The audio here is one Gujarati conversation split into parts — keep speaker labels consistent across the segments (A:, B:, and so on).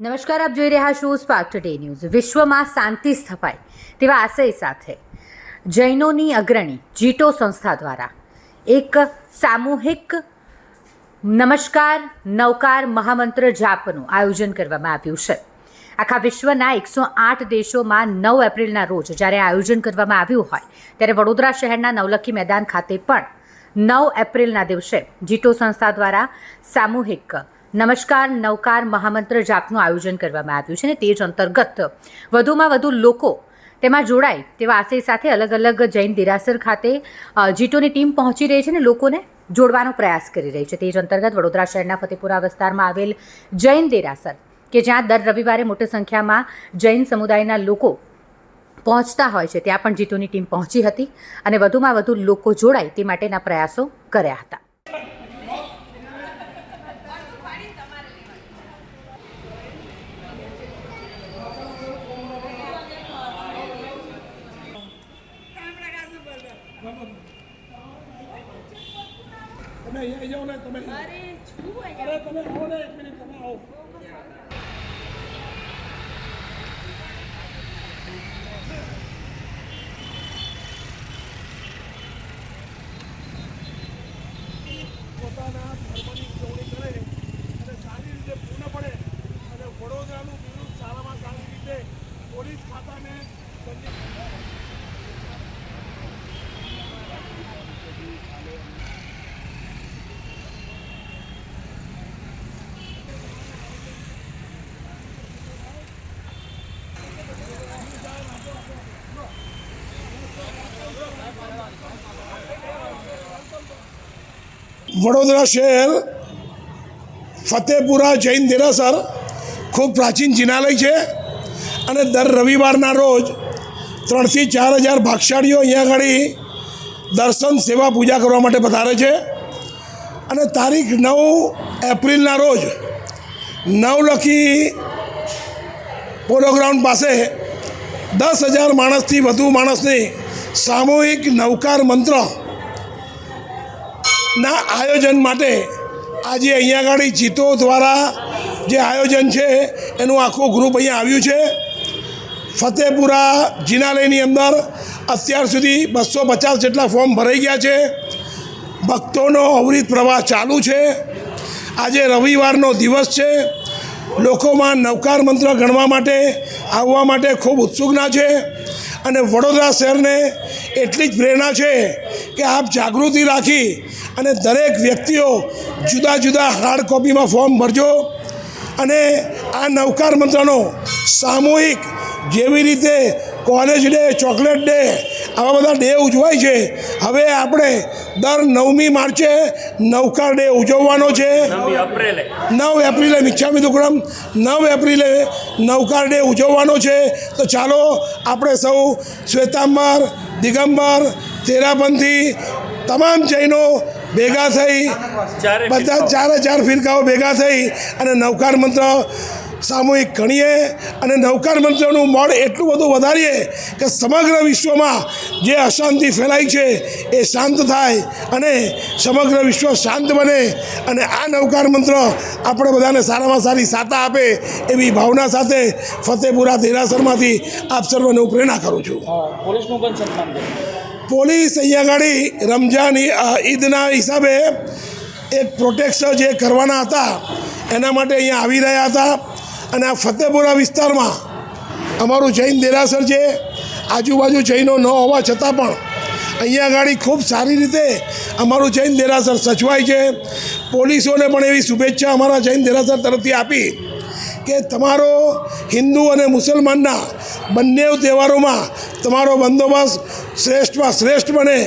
A: નમસ્કાર, આપ જોઈ રહ્યા છો સ્પાર્ક ટુડે ન્યૂઝ વિશ્વમાં શાંતિ સ્થપાય તેવા આશય સાથે જૈનોની અગ્રણી જીટો સંસ્થા દ્વારા એક સામૂહિક નમસ્કાર, નવકાર મહામંત્ર જાપનું આયોજન કરવામાં આવ્યું છે. આખા વિશ્વના એકસો આઠ દેશોમાં નવ એપ્રિલના રોજ જ્યારે આયોજન કરવામાં આવ્યું હોય, ત્યારે વડોદરા શહેરના નવલખી મેદાન ખાતે પણ નવ એપ્રિલના દિવસે જીટો સંસ્થા દ્વારા સામૂહિક નમસ્કાર, નવકાર મહામંત્ર જાપનું આયોજન કરવામાં આવ્યું છે અને તે જ અંતર્ગત વધુમાં વધુ લોકો તેમાં જોડાય તેવા આશય સાથે અલગ અલગ જૈન દેરાસર ખાતે જીટોની ટીમ પહોંચી રહી છે અને લોકોને જોડવાનો પ્રયાસ કરી રહી છે. તે જ અંતર્ગત વડોદરા શહેરના ફતેપુરા વિસ્તારમાં આવેલ જૈન દેરાસર, કે જ્યાં દર રવિવારે મોટી સંખ્યામાં જૈન સમુદાયના લોકો પહોંચતા હોય છે, ત્યાં પણ જીટોની ટીમ પહોંચી હતી અને વધુમાં વધુ લોકો જોડાય તે માટેના પ્રયાસો કર્યા હતા.
B: તમે અહીંયા આવી જાઓ ને તમે અરે તમે આવો ને એક મિનિટ તમે આવો પોતાના ધર્મની ઉજવણી કરે અને સારી રીતે પૂર્ણ પડે અને વડોદરાનું બિરુદ સારામાં સારી રીતે પોલીસ ખાતાને ધન્ય વડોદરા શહેર ફતેપુરા જૈન દેરાસર ખૂબ પ્રાચીન જિનાલય છે અને દર રવિવારના રોજ ત્રણથી ચાર હજાર ભાગશાળીઓ અહીંયા આગળ દર્શન, સેવા, પૂજા કરવા માટે પધારે છે. અને તારીખ નવ એપ્રિલના રોજ નવલખી પોલો ગ્રાઉન્ડ પાસે દસ હજાર માણસથી વધુ માણસની સામૂહિક નવકાર મંત્ર ના આયોજન માટે આજે અહીંયા આગળ જીતો દ્વારા જે આયોજન છે, એનું આખું ગ્રુપ અહીંયા આવ્યું છે. ફતેપુરા જિનાલયની અંદર અત્યાર સુધી બસો પચાસ જેટલા ફોર્મ ભરાઈ ગયા છે. ભક્તોનો અવરિત પ્રવાહ ચાલુ છે. આજે રવિવારનો દિવસ છે. લોકોમાં નવકાર મંત્ર ગણવા માટે, આવવા માટે ખૂબ ઉત્સુકના છે. અને વડોદરા શહેરને એટલી જ પ્રેરણા છે કે આપ જાગૃતિ રાખી અને દરેક વ્યક્તિઓ જુદા જુદા હાર્ડ કોપીમાં ફોર્મ ભરજો અને આ નવકાર મંત્રનો સામૂહિક જેવી રીતે કોલેજ ડે ચોકલેટ ડે આવા બધા ડે ઉજવાય છે. હવે આપણે દર નવમી માર્ચે નવકાર ડે ઉજવવાનો છે. નવ એપ્રિલે મિચ્છામી દુક્કડમ નવ એપ્રિલે નવકાર ડે ઉજવવાનો છે. તો ચાલો આપણે સૌ શ્વેતાંબર દિગંબર તેરાપંથી તમામ જૈનો ભેગા થઈ બધા ચારે ચાર ફિરકાઓ ભેગા થઈ અને નવકાર મંત્ર સામૂહિક ગણીએ અને નવકાર મંત્રનું મળ એટલું બધું વધારીએ કે સમગ્ર વિશ્વમાં જે અશાંતિ ફેલાઈ છે એ શાંત થાય અને સમગ્ર વિશ્વ શાંત બને અને આ નવકાર મંત્ર આપણે બધાને સારામાં સારી સાતા આપે એવી ભાવના સાથે ફતેપુરા દેરાસરમાંથી આપ સર્વને હું પ્રેરણા કરું છું.
C: પોલીસનું પણ સન્માન
B: પોલીસ અહીંયા આગળ રમજાન ઈદના હિસાબે એક પ્રોટેક્શન જે કરવાના હતા એના માટે અહીંયા આવી રહ્યા હતા. અને આ ફતેપુરા વિસ્તારમાં અમારું જૈન દેરાસર છે. આજુબાજુ જૈનો ન હોવા છતાં પણ અહીંયા આગળ ખૂબ સારી રીતે અમારું જૈન દેરાસર સચવાય છે. પોલીસોને પણ એવી શુભેચ્છા અમારા જૈન દેરાસર તરફથી આપી કે તમારો હિન્દુ અને મુસલમાનના બંને તહેવારોમાં તમારો બંદોબસ્ત શ્રેષ્ઠમાં શ્રેષ્ઠ બને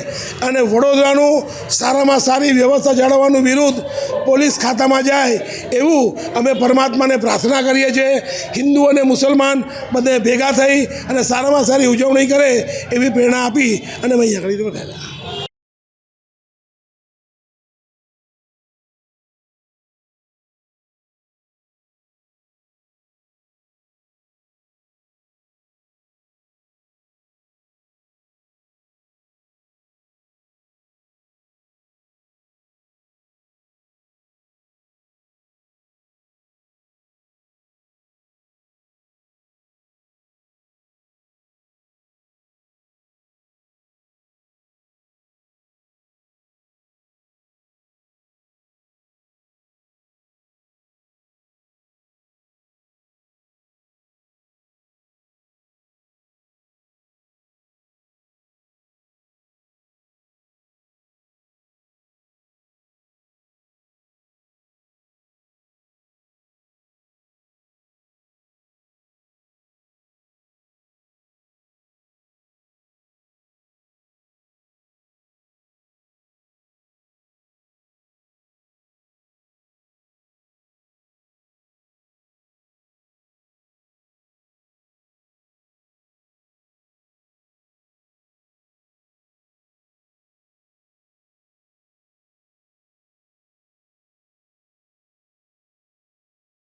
B: અને વડોદરાનું સારામાં સારી વ્યવસ્થા જાળવવાનું વિરુદ્ધ પોલીસ ખાતામાં જાય એવું અમે પરમાત્માને પ્રાર્થના કરીએ છીએ. હિન્દુ અને મુસલમાન બધે ભેગા થઈ અને સારામાં સારી ઉજવણી કરે એવી પ્રેરણા આપી અને અમે અહીંયા આગળ